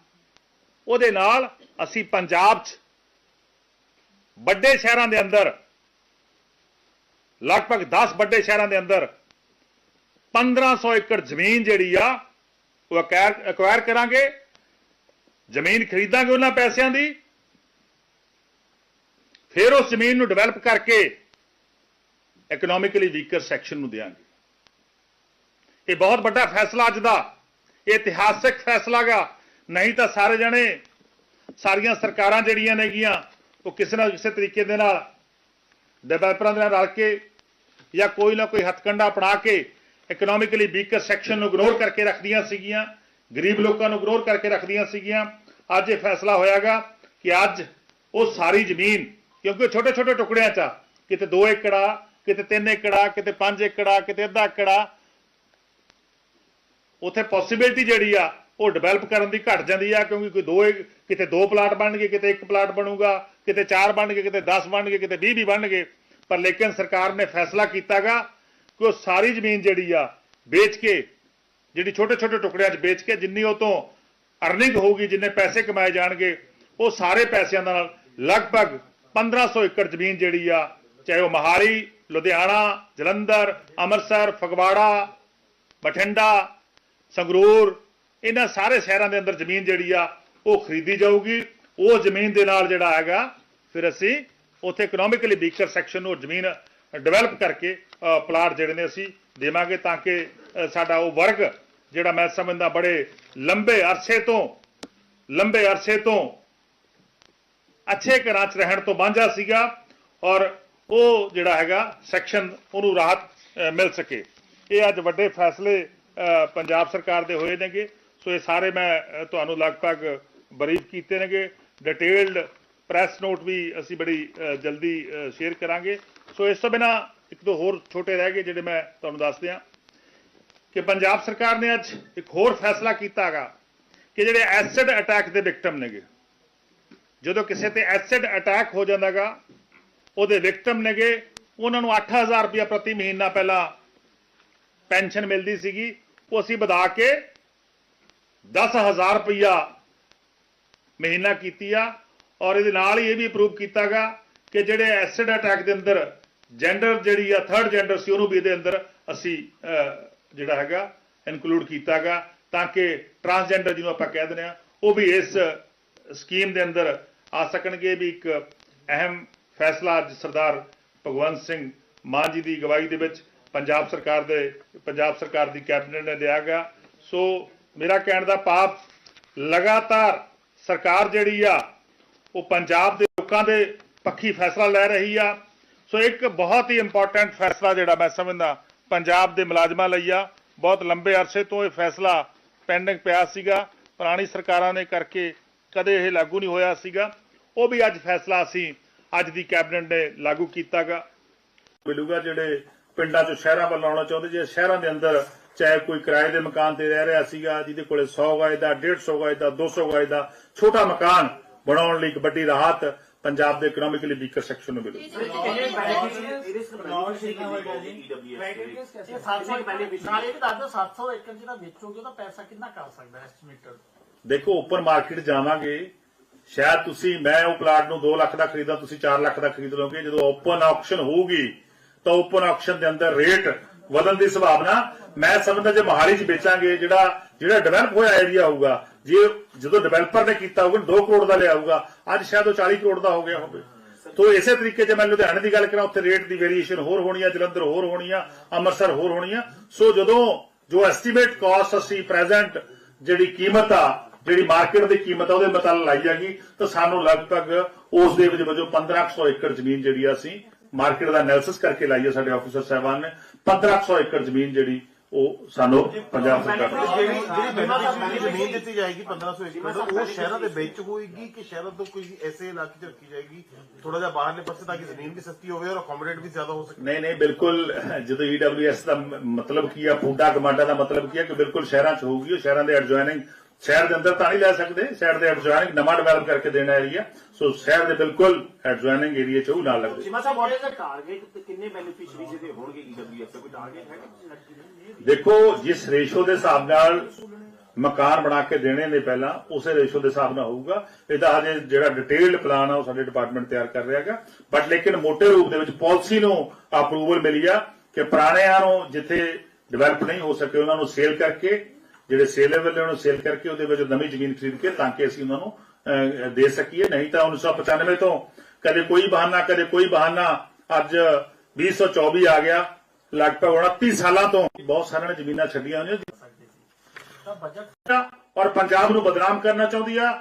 ਉਹਦੇ ਨਾਲ ਅਸੀਂ ਪੰਜਾਬ 'ਚ ਵੱਡੇ ਸ਼ਹਿਰਾਂ ਦੇ ਅੰਦਰ, ਲਗਭਗ 10 ਵੱਡੇ ਸ਼ਹਿਰਾਂ ਦੇ ਅੰਦਰ 1500 ਏਕੜ ਜ਼ਮੀਨ ਜਿਹੜੀ ਆ, ਉਹ ਅਕਵਾਇਰ ਕਰਾਂਗੇ। ਜ਼ਮੀਨ ਖਰੀਦਾਂਗੇ ਉਹਨਾਂ ਪੈਸਿਆਂ ਦੀ। ਫਿਰ ਉਸ ਜ਼ਮੀਨ ਨੂੰ ਡਿਵੈਲਪ ਕਰਕੇ ਇਕਨੋਮਿਕਲੀ ਵੀਕਰ ਸੈਕਸ਼ਨ ਨੂੰ ਦੇਾਂਗੇ ਇਹ ਬਹੁਤ ਵੱਡਾ ਫੈਸਲਾ ਅੱਜ ਦਾ। ਇਤਿਹਾਸਿਕ ਫੈਸਲਾ ਗਾ। ਨਹੀਂ ਤਾਂ ਸਾਰੇ ਜਣੇ ਸਾਰੀਆਂ ਸਰਕਾਰਾਂ ਜਿਹੜੀਆਂ ਨੇਗੀਆਂ, ਉਹ ਕਿਸੇ ਨਾ ਕਿਸੇ ਤਰੀਕੇ ਦੇ ਨਾਲ ਡਿਵੈਲਪਰਾਂ ਦੇ ਨਾਲ ਰਲ ਕੇ ਜਾਂ ਕੋਈ ਨਾ ਕੋਈ ਹੱਥਕੰਡਾ ਅਪਣਾ ਕੇ ਇਕਨੋਮਿਕਲੀ ਵੀਕਰ ਸੈਕਸ਼ਨ ਨੂੰ ਇਗਨੋਰ ਕਰਕੇ ਰੱਖਦੀਆਂ ਸੀਗੀਆਂ, ਗਰੀਬ ਲੋਕਾਂ ਨੂੰ ਇਗਨੋਰ ਕਰਕੇ ਰੱਖਦੀਆਂ ਸੀਗੀਆਂ। ਅੱਜ ਇਹ ਫੈਸਲਾ ਹੋਇਆਗਾ ਕਿ ਅੱਜ ਉਹ ਸਾਰੀ ਜ਼ਮੀਨ, ਕਿਉਂਕਿ ਛੋਟੇ ਛੋਟੇ ਟੁਕੜਿਆਂ 'ਚ ਆ, ਕਿਤੇ 2 ਏਕੜਾ, ਕਿਤੇ 3 ਏਕੜਾ, ਕਿਤੇ 5 ਏਕੜਾ, ਕਿਤੇ ਅੱਧਾ ਏਕੜਾ ਉੱਥੇ ਪੋਸਿਬਿਲਿਟੀ ਜਿਹੜੀ ਆ, ਉਹ ਡਿਵੈਲਪ ਕਰਨ ਦੀ ਘਟ ਜਾਂਦੀ ਆ, ਕਿਉਂਕਿ ਕੋਈ ਦੋ ਕਿਤੇ ਦੋ ਪਲਾਟ ਬਣਨਗੇ, ਕਿਤੇ ਇੱਕ ਪਲਾਟ ਬਣੂਗਾ, ਕਿਤੇ ਚਾਰ ਬਣਨਗੇ, ਕਿਤੇ 10 ਬਣਨਗੇ, ਕਿਤੇ 20 ਵੀ ਬਣਨਗੇ। ਪਰ ਲੇਕਿਨ ਸਰਕਾਰ ਨੇ ਫੈਸਲਾ ਕੀਤਾਗਾ ਕਿ ਉਹ ਸਾਰੀ ਜ਼ਮੀਨ ਜਿਹੜੀ ਆ, ਵੇਚ ਕੇ, ਜਿਹੜੀ ਛੋਟੇ ਛੋਟੇ ਟੁਕੜਿਆਂ 'ਚ ਵੇਚ ਕੇ ਜਿੰਨੀ ਉਹ ਤੋਂ ਅਰਨਿੰਗ ਹੋਊਗੀ, ਜਿੰਨੇ ਪੈਸੇ ਕਮਾਏ ਜਾਣਗੇ, ਉਹ ਸਾਰੇ ਪੈਸਿਆਂ ਨਾਲ ਲਗਭਗ 1500 ਏਕੜ ਜ਼ਮੀਨ ਜਿਹੜੀ ਆ, ਚਾਹੇ ਉਹ ਮਹਾਲੀ, ਲੁਧਿਆਣਾ, ਜਲੰਧਰ, ਅੰਮ੍ਰਿਤਸਰ, ਫਗਵਾੜਾ, ਬਠਿੰਡਾ ਸੰਗਰੂਰ, ਇਹਨਾਂ ਸਾਰੇ ਸ਼ਹਿਰਾਂ ਦੇ ਅੰਦਰ ਜ਼ਮੀਨ ਜਿਹੜੀ ਆ, ਉਹ ਖਰੀਦੀ ਜਾਊਗੀ। ਉਹ ਜ਼ਮੀਨ ਦੇ ਨਾਲ ਜਿਹੜਾ ਹੈਗਾ, ਫਿਰ ਅਸੀਂ ਉੱਥੇ ਇਕਨੋਮਿਕਲੀ ਵੀਕਰ ਸੈਕਸ਼ਨ ਨੂੰ ਉਹ ਜ਼ਮੀਨ ਡਿਵੈਲਪ ਕਰਕੇ ਪਲਾਟ ਜਿਹੜੇ ਨੇ ਅਸੀਂ ਦੇਵਾਂਗੇ ਤਾਂ ਕਿ ਸਾਡਾ ਉਹ ਵਰਗ ਜਿਹੜਾ ਮੈਂ ਸਮਝਦਾ ਬੜੇ ਲੰਬੇ ਅਰਸੇ ਤੋਂ, ਲੰਬੇ ਅਰਸੇ ਤੋਂ ਅੱਛੇ ਘਰਾਂ 'ਚ ਰਹਿਣ ਤੋਂ ਵਾਂਝਾ ਸੀਗਾ ਔਰ ਉਹ ਜਿਹੜਾ ਹੈਗਾ ਸੈਕਸ਼ਨ ਉਹਨੂੰ ਰਾਹਤ ਮਿਲ ਸਕੇ। ਇਹ ਅੱਜ ਵੱਡੇ ਫੈਸਲੇ ਪੰਜਾਬ ਸਰਕਾਰ ਦੇ ਹੋਏ ਨੇਗੇ। ਸੋ ਇਹ ਸਾਰੇ ਮੈਂ ਤੁਹਾਨੂੰ ਲਗਭਗ ਬਰੀਫ ਕੀਤੇ ਨੇਗੇ। ਡਿਟੇਲਡ ਪ੍ਰੈਸ ਨੋਟ ਵੀ ਅਸੀਂ ਬੜੀ ਜਲਦੀ ਸ਼ੇਅਰ ਕਰਾਂਗੇ। ਸੋ ਇਸ ਤੋਂ ਬਿਨਾ ਇੱਕ ਦੋ ਹੋਰ ਛੋਟੇ ਰਹਿ ਗਏ ਜਿਹੜੇ ਮੈਂ ਤੁਹਾਨੂੰ ਦੱਸ ਦਿਆਂ। ਕਿ ਪੰਜਾਬ ਸਰਕਾਰ ਨੇ ਅੱਜ ਇੱਕ ਹੋਰ ਫੈਸਲਾ ਕੀਤਾ ਹੈਗਾ ਕਿ ਜਿਹੜੇ ਐਸਿਡ ਅਟੈਕ ਦੇ ਵਿਕਟਮ ਨੇਗੇ। ਜਦੋਂ ਕਿਸੇ ਤੇ ਐਸਿਡ ਅਟੈਕ ਹੋ ਜਾਂਦਾਗਾ ਉਹਦੇ ਵਿਕਟਮ ਨੇਗੇ। ਉਹਨਾਂ ਨੂੰ 8000 ਰੁਪਇਆ ਪ੍ਰਤੀ ਮਹੀਨਾ ਪਹਿਲਾਂ ਪੈਨਸ਼ਨ ਮਿਲਦੀ ਸੀਗੀ। ਉਹ ਅਸੀਂ ਵਧਾ ਕੇ 10000 ਰੁਪਇਆ ਮਹੀਨਾ ਕੀਤੀ ਆ। ਔਰ ਇਹਦੇ ਨਾਲ ਹੀ ਇਹ ਵੀ ਅਪਰੂਵ ਕੀਤਾਗਾ ਕਿ ਜਿਹੜੇ ਐਸਿਡ ਅਟੈਕ ਦੇ ਅੰਦਰ ਜੈਂਡਰ ਜਿਹੜੀ ਆ ਥਰਡ ਜੈਂਡਰ ਸੀ, ਉਹਨੂੰ ਵੀ ਇਹਦੇ ਅੰਦਰ ਅਸੀਂ ਜਿਹੜਾ ਹੈਗਾ ਇਨਕਲੂਡ ਕੀਤਾਗਾ ਤਾਂ ਕਿ ਟਰਾਂਸਜੈਂਡਰ ਜਿਹਨੂੰ ਆਪਾਂ ਕਹਿ ਦਿੰਦੇ ਆ, ਉਹ ਵੀ ਇਸ ਸਕੀਮ ਦੇ ਅੰਦਰ ਆ ਸਕਣਗੇ ਵੀ ਇੱਕ ਅਹਿਮ ਫੈਸਲਾ ਅੱਜ ਸਰਦਾਰ ਭਗਵੰਤ ਸਿੰਘ ਮਾਨ ਜੀ ਦੀ ਅਗਵਾਈ ਦੇ ਵਿੱਚ। ਪੰਜਾਬ ਸਰਕਾਰ ਦੇ, ਪੰਜਾਬ ਸਰਕਾਰ ਦੀ ਕੈਬਨਿਟ ਨੇ ਦਿਆ ਗਿਆ। ਸੋ ਮੇਰਾ ਕਹਿਣ ਦਾ ਪਾਪ ਲਗਾਤਾਰ ਸਰਕਾਰ ਜਿਹੜੀ ਆ, ਉਹ ਪੰਜਾਬ ਦੇ ਲੋਕਾਂ ਦੇ ਪੱਖੀ ਫੈਸਲਾ ਲੈ ਰਹੀ ਆ। ਸੋ ਇੱਕ ਬਹੁਤ ਹੀ ਇੰਪੋਰਟੈਂਟ ਫੈਸਲਾ ਜਿਹੜਾ ਮੈਂ ਸਮਝਦਾ, ਪੰਜਾਬ ਦੇ ਮੁਲਾਜ਼ਮਾਂ ਲਈ ਆ। ਬਹੁਤ ਲੰਬੇ ਅਰਸੇ ਤੋਂ ਇਹ ਫੈਸਲਾ ਪੈਂਡਿੰਗ ਪਿਆ ਸੀਗਾ। ਪੁਰਾਣੀ ਸਰਕਾਰਾਂ ਨੇ ਕਰਕੇ ਕਦੇ ਇਹ ਲਾਗੂ ਨਹੀਂ ਹੋਇਆ ਸੀਗਾ। ਉਹ ਵੀ ਅੱਜ ਫੈਸਲਾ ਅਸੀਂ ਅੱਜ ਦੀ ਕੈਬਨਿਟ ਨੇ ਲਾਗੂ ਕੀਤਾਗਾ ਮਿਲੂਗਾ ਜਿਹੜੇ ਪਿੰਡਾਂ ਚੋਂ ਸ਼ਹਿਰਾਂ ਵੱਲ ਆਉਣਾ ਚਾਹੁੰਦੇ ਜੇ ਸ਼ਹਿਰਾਂ ਦੇ ਅੰਦਰ ਚਾਹੇ ਕੋਈ ਕਿਰਾਏ ਦੇ ਮਕਾਨ ਤੇ ਰਹਿ ਰਿਹਾ ਸੀਗਾ ਜਿਹਦੇ ਕੋਲੇ 100 ਗਜ ਦਾ 150 ਗਜ ਦਾ 200 ਗਜ ਦਾ ਛੋਟਾ ਮਕਾਨ ਬਣਾਉਣ ਲਈ ਇੱਕ ਵੱਡੀ ਰਾਹਤ ਪੰਜਾਬ ਦੇ ਇਕਨੋਮਿਕਲੀ ਵੀਕਰ ਸੈਕਸ਼ਨ ਨੂੰ ਮਿਲੂ ਨਾਲੇ ਵੀ ਦੱਸ ਦਿਓ 700 ਏਕੜ ਜਿਹੜਾ ਵੇਚੋਗੇ ਉਹਦਾ ਪੈਸਾ ਕਿੰਨਾ ਕਰ ਸਕਦਾ ਐਸਟੀਮੇਟਰ? ਦੇਖੋ ਓਪਨ ਮਾਰਕੀਟ ਜਾਵਾਂਗੇ। ਸ਼ਾਇਦ ਤੁਸੀਂ ਮੈਂ ਉਹ ਪਲਾਟ ਨੂੰ 2 ਲੱਖ ਦਾ ਖਰੀਦਾ ਤੁਸੀਂ 4 ਲੱਖ ਦਾ ਖਰੀਦ ਲਓਗੇ। ਜਦੋਂ ਓਪਨ ਆਕਸ਼ਨ ਹੋਊਗੀ ਤਾਂ ਓਪਨ ਆਕਸ਼ਨ ਦੇ ਅੰਦਰ ਰੇਟ ਵਧਣ ਦੀ ਸੰਭਾਵਨਾ, ਮੈਂ ਸਮਝਦਾ ਜੇ ਮਹਾਲੀ 'ਚ ਵੇਚਾਂਗੇ, ਜਿਹੜਾ ਜਿਹੜਾ ਡਿਵੈਲਪ ਹੋਇਆ ਏਰੀਆ ਹੋਊਗਾ, ਜੇ ਜਦੋਂ ਡਿਵੈਲਪਰ ਨੇ ਕੀਤਾ ਹੋਊਗਾ 2 ਕਰੋੜ ਦਾ ਲਿਆ ਹੋਊਗਾ ਅੱਜ ਸ਼ਾਇਦ ਉਹ 40 ਕਰੋੜ ਦਾ ਹੋ ਗਿਆ ਹੋਵੇ। ਤੋ ਇਸੇ ਤਰੀਕੇ ਜੇ ਮੈਂ ਲੁਧਿਆਣੇ ਦੀ ਗੱਲ ਕਰਾਂ, ਉੱਥੇ ਰੇਟ ਦੀ ਵੇਰੀਏਸ਼ਨ ਹੋਰ ਹੋਣੀ ਆ, ਜਲੰਧਰ ਹੋਰ ਹੋਣੀ ਆ, ਅੰਮ੍ਰਿਤਸਰ ਹੋਰ ਹੋਣੀ ਆ। ਸੋ ਜਦੋਂ ਜੋ ਐਸਟੀਮੇਟ ਕਾਸਟ ਅਸੀਂ ਪ੍ਰੈਜ਼ੈਂਟ ਜਿਹੜੀ ਕੀਮਤ ਆ, ਜਿਹੜੀ ਮਾਰਕੀਟ ਦੀ ਕੀਮਤ ਆ, ਉਹਦੇ ਮੁਤਾਬਕ ਲਾਈ ਜਾਗੀ, ਤਾਂ ਸਾਨੂੰ ਲਗਭਗ ਉਸ ਦੇ ਵਿੱਚ ਵਜੋਂ 1500 ਏਕੜ ਜ਼ਮੀਨ ਜਿਹੜੀ ਆ ਅਸੀਂ ਮਾਰਕੀਟ ਦਾ ਐਨਾਲਿਸਿਸ ਕਰਕੇ ਲਾਈ ਸਾਡੇ ਆਫੀਸਰ ਸਾਹਿਬਾਨ ਨੇ। 1500 ਏਕੜ ਜ਼ਮੀਨ ਜਿਹੜੀ ਉਹ ਸਾਨੂੰ ਪੰਜਾਬ ਸਰਕਾਰ ਨੇ ਜਿਹੜੀ ਜਿਹੜੀ ਬੈਨੀਫਿਸ਼ਰੀ ਜ਼ਮੀਨ ਦਿੱਤੀ ਜਾਏਗੀ 1500 ਏਕੜ ਉਹ ਸ਼ਹਿਰਾਂ ਦੇ ਵਿੱਚ ਹੋਏਗੀ ਕਿ ਸ਼ਹਿਰਾਂ ਤੋਂ ਕੋਈ ਐਸੇ ਇਲਾਕੇ 'ਚ ਰੱਖੀ ਜਾਏਗੀ ਥੋੜਾ ਜਿਹਾ ਬਾਹਰਲੇ ਪਾਸੇ ਤਾਂ ਕਿ ਜ਼ਮੀਨ ਵੀ ਸਸਤੀ ਹੋਵੇ ਔਰ ਅਕੋਮੋਡੇਟ ਵੀ ਜ਼ਿਆਦਾ ਹੋ ਸਕੇ। ਨਹੀਂ ਨਹੀਂ ਬਿਲਕੁਲ ਜਦੋਂ ਈਡਬਲਯੂਐਸ ਦਾ ਮ- ਮਤਲਬ ਕੀ ਆ ਫੂਡਾ ਕਮਾਂਡਾ ਦਾ ਮਤਲਬ ਕੀ ਆ ਕਿ ਬਿਲਕੁਲ ਸ਼ਹਿਰਾਂ 'ਚ ਹੋਊਗੀ ਉਹ ਸ਼ਹਿਰਾਂ ਦੇ ਐਡਜੋਇਨਿੰਗ ਸ਼ਹਿਰ ਦੇ ਅੰਦਰ ਤਾਂ ਨਹੀਂ ਲੈ ਸਕਦੇ ਸ਼ਹਿਰ ਦੇ ਐਡਜੋਇਨਿੰਗ ਨਵਾਂ ਡਿਵੈਲਪ ਕਰਕੇ ਦੇਣਾ ਏਰੀਆ ਸੋ ਸ਼ਹਿਰ ਦੇ ਬਿਲਕੁਲ ਐਡਜੋਇਨਿੰਗ ਏਰੀਆ 'ਚ ਉਹ ਨਾਲ ਲੱਗਦੇ। ਜਿਮਾ ਸਾਹਿਬ ਵਾਟ ਇਜ਼ ਦ ਟਾਰਗੇਟ ਤੇ ਕਿੰਨੇ ਬੈਨੀਫੀਸ਼ੀਅਰੀਜ਼ ਇਹਦੇ ਹੋਣਗੇ ਈਡਬਲਯੂਐਸ ਦਾ? ਕੋਈ ਟਾਰਗੇਟ ਹੈ ਦੇਖੋ ਜਿਸ ਰੇਸ਼ੋ ਦੇ ਹਿਸਾਬ ਨਾਲ ਮਕਾਨ ਬਣਾ ਕੇ ਦੇਣੇ ਨੇ ਪਹਿਲਾਂ ਉਸੇ ਰੇਸ਼ੋ ਦੇ ਹਿਸਾਬ ਨਾਲ ਹੋਊਗਾ। ਇਹਦਾ ਹਜੇ ਜਿਹੜਾ ਡਿਟੇਲਡ ਪਲਾਨ ਆ ਉਹ ਸਾਡੇ ਡਿਪਾਰਟਮੈਂਟ ਤਿਆਰ ਕਰ ਰਿਹਾ ਹੈਗਾ। ਬਟ ਲੇਕਿਨ ਮੋٹے ਰੂਪ ਦੇ ਵਿੱਚ ਪਾਲਿਸੀ ਨੂੰ ਅਪਰੂਵਲ ਮਿਲੀ ਆ ਕਿ ਪੁਰਾਣਿਆਂ ਨੂੰ ਜਿੱਥੇ ਡਿਵੈਲਪ ਨਹੀਂ ਹੋ ਸਕੇ ਉਹਨਾਂ ਨੂੰ ਸੇਲ ਕਰਕੇ ਜਿਹੜੇ ਸੇਲੇਬਲ ਨੇ ਉਹਨੂੰ ਸੇਲ ਕਰਕੇ ਉਹਦੇ ਵਿੱਚ ਨਵੀਂ ਜ਼ਮੀਨ ਖਰੀਦ ਕੇ ਤਾਂ ਕਿ ਅਸੀਂ ਉਹਨਾਂ ਨੂੰ ਦੇ ਸਕੀਏ। ਨਹੀਂ ਤਾਂ 1995 ਤੋਂ ਕਦੇ ਕੋਈ ਬਹਾਨਾ ਕਦੇ ਕੋਈ ਬਹਾਨਾ ਅੱਜ 2024 ਆ ਗਿਆ। ਲਗਭਗ 29 ਸਾਲਾਂ ਤੋਂ ਬਹੁਤ ਸਾਰਿਆਂ ਨੇ ਜ਼ਮੀਨਾਂ ਛੱਡੀਆਂ ਹੋਈਆਂ। ਤਾਂ ਬਜਟ ਔਰ ਪੰਜਾਬ ਨੂੰ ਬਦਨਾਮ ਕਰਨਾ ਚਾਹੁੰਦੀ ਆ।